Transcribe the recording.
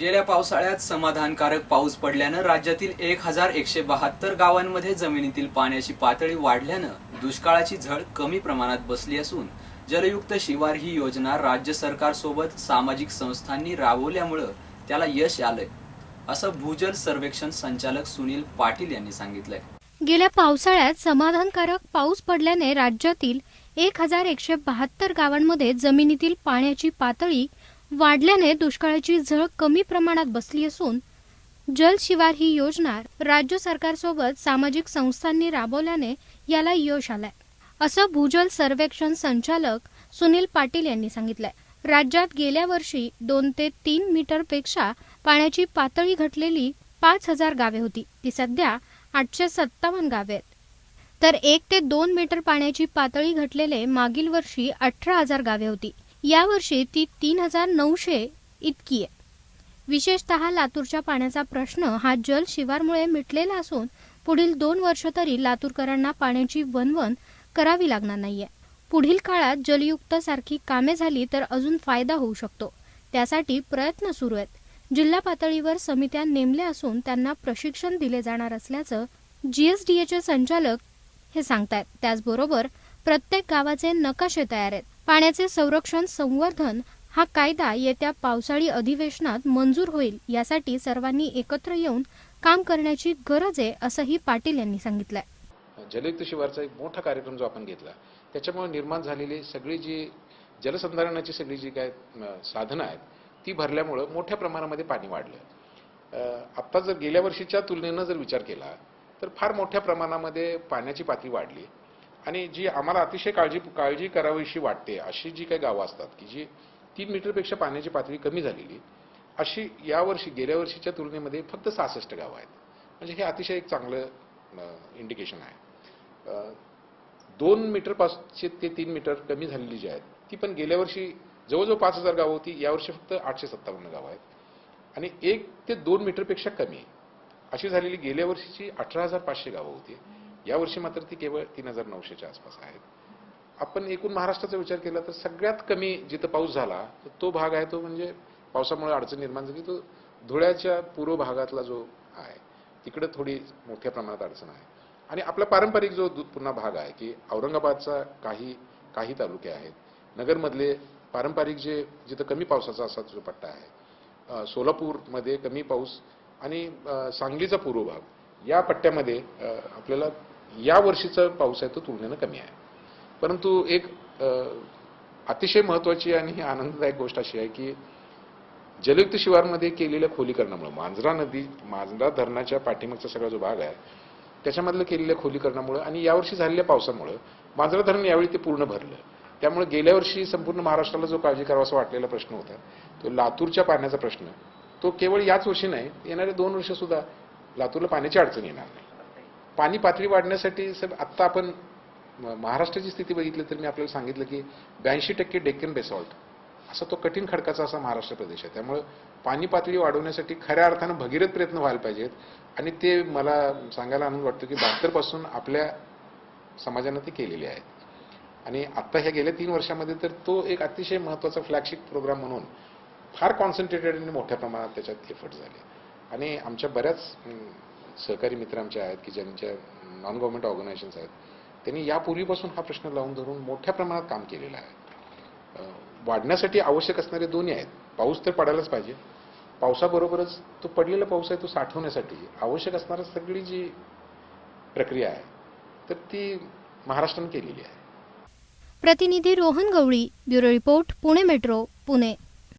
गेल्या पावसाळ्यात समाधानकारक पाऊस पडल्यानं राज्यातील एक हजार एकशे बहात्तर गावांमध्ये जमिनीतील पाण्याची पातळी वाढल्यानं दुष्काळाची झळ कमी प्रमाणात बसली असून जलयुक्त शिवार ही योजना राज्य सरकारसोबत सामाजिक संस्थांनी राबवल्यामुळं त्याला यश आलंय असं भूजल सर्वेक्षण संचालक सुनील पाटील यांनी सांगितलंय. गेल्या पावसाळ्यात समाधानकारक पाऊस पडल्याने राज्यातील एक हजार एकशे बहात्तर गावांमध्ये जमिनीतील पाण्याची पातळी वाढल्याने दुष्काळाची झळ कमी प्रमाणात बसली असून जल शिवार ही योजना राज्य सरकारसोबत सामाजिक संस्थांनी राबवल्याने याला यश आलंय. असं भूजल सर्वेक्षण संचालक सुनील पाटील यांनी सांगितलंय. राज्यात गेल्या वर्षी दोन ते तीन मीटरपेक्षा पाण्याची पातळी घटलेली पाच हजार गावे होती. ती सध्या आठशे सत्तावन्न गावे आहेत. तर एक ते दोन मीटर पाण्याची पातळी घटलेले मागील वर्षी अठरा हजार गावे होती. यावर्षी ती तीन हजार नऊशे इतकी आहे. विशेषतः लातूरच्या पाण्याचा प्रश्न हा जल शिवारमुळे मिटलेला असून पुढील दोन वर्ष तरी लातूरकरांना पाण्याची वनवन करावी लागणार नाहीये. पुढील काळात जलयुक्त सारखी कामे झाली तर अजून फायदा होऊ शकतो. त्यासाठी प्रयत्न सुरू आहेत. जिल्हा पातळीवर समित्या नेमल्या असून त्यांना प्रशिक्षण दिले जाणार असल्याचं जीएसडीएचे संचालक हे सांगतायत. त्याचबरोबर प्रत्येक गावाचे नकाशे तयार आहेत. पाण्याचे संरक्षण संवर्धन हा कायदा येत्या पावसाळी अधिवेशनात मंजूर होईल यासाठी सर्वांनी एकत्र येऊन काम करण्याची गरज आहे असंही पाटील यांनी सांगितलं जलयुक्त शिवारचा एक मोठा कार्यक्रम जो आपण घेतला त्याच्यामुळे निर्माण झालेली सगळी जी जलसंधारणाची सगळी जी काय साधनं आहेत ती भरल्यामुळं मोठ्या प्रमाणामध्ये पाणी वाढलं. आत्ता जर गेल्या वर्षीच्या तुलनेनं जर विचार केला तर फार मोठ्या प्रमाणामध्ये पाण्याची पातळी वाढली. आणि जी आम्हाला अतिशय काळजी काळजी करावीशी वाटते अशी जी काही गावं असतात की जी तीन मीटरपेक्षा पाण्याची पातळी कमी झालेली अशी यावर्षी गेल्या वर्षीच्या तुलनेमध्ये फक्त सहासष्ट गावं आहेत. म्हणजे हे अतिशय एक चांगलं इंडिकेशन आहे. दोन मीटरपासचे ते तीन मीटर कमी झालेली जी आहेत ती पण गेल्या वर्षी जवळजवळ पाच हजार गावं होती यावर्षी फक्त आठशे सत्तावन्न गावं आहेत. आणि एक ते दोन मीटरपेक्षा कमी अशी झालेली गेल्या वर्षीची अठरा हजार पाचशे गावं होती. यावर्षी मात्र ती केवळ तीन हजार नऊशेच्या आसपास आहेत. आपण एकूण महाराष्ट्राचा विचार केला तर सगळ्यात कमी जिथं पाऊस झाला तर तो भाग आहे तो म्हणजे पावसामुळे अडचण निर्माण झाली तो धुळ्याच्या पूर्व भागातला जो आहे तिकडं थोडी मोठ्या प्रमाणात अडचण आहे. आणि आपला पारंपरिक जो पुन्हा भाग आहे की औरंगाबादचा काही काही तालुके आहेत. नगरमधले पारंपरिक जे जिथं कमी पावसाचा असा जो पट्टा आहे सोलापूरमध्ये कमी पाऊस आणि सांगलीचा पूर्व भाग या पट्ट्यामध्ये आपल्याला या वर्षीचा पाऊस आहे तो तुलनेनं कमी आहे. परंतु एक अतिशय महत्वाची आणि आनंददायक गोष्ट अशी आहे की जलयुक्त शिवारमध्ये केलेल्या खोलीकरणामुळे मांजरा नदी मांजरा धरणाच्या पाठीमागचा सगळा जो भाग आहे त्याच्यामधलं केलेल्या खोलीकरणामुळे आणि यावर्षी झालेल्या पावसामुळे मांजरा धरण यावेळी ते पूर्ण भरलं. त्यामुळे गेल्या वर्षी संपूर्ण महाराष्ट्राला जो काळजी करावासा वाटलेला प्रश्न होता तो लातूरच्या पाण्याचा प्रश्न तो केवळ याच वर्षी नाही येणारे दोन वर्ष सुद्धा लातूरला पाण्याची अडचण येणार नाही. पाणी पातळी वाढण्यासाठी सब आत्ता आपण म- महाराष्ट्राची स्थिती बघितली तर मी आपल्याला सांगितलं की ब्याऐंशी टक्के डेक्कन बेसॉल्ट असा तो कठीण खडकाचा असा महाराष्ट्र प्रदेश आहे. त्यामुळे पाणी पातळी वाढवण्यासाठी खऱ्या अर्थानं भगीरथ प्रयत्न व्हायला पाहिजेत. आणि ते मला सांगायला आनंद वाटतो की बहात्तरपासून आपल्या समाजानं ते केलेले आहेत. आणि आत्ता ह्या गेल्या तीन वर्षामध्ये तर तो एक अतिशय महत्त्वाचा फ्लॅगशिप प्रोग्राम म्हणून फार कॉन्सन्ट्रेटेड आणि मोठ्या प्रमाणात त्याच्यात एफर्ट झाले. आणि आमच्या बऱ्याच सहकारी मित्र आमचे आहेत की ज्यांच्या नॉन गव्हर्नमेंट ऑर्गनायझेशन्स आहेत त्यांनी यापूर्वीपासून हा प्रश्न लावून धरून मोठ्या प्रमाणात काम केलेलं आहे. वाढण्यासाठी आवश्यक असणारे दोन्ही आहेत. पाऊस तर पडायलाच पाहिजे. पावसाबरोबरच तो पडलेला पाऊस आहे तो साठवण्यासाठी आवश्यक असणारी सगळी जी प्रक्रिया आहे तर ती महाराष्ट्राने केलेली आहे. प्रतिनिधी Rohan Gawali bureau report Pune metro Pune.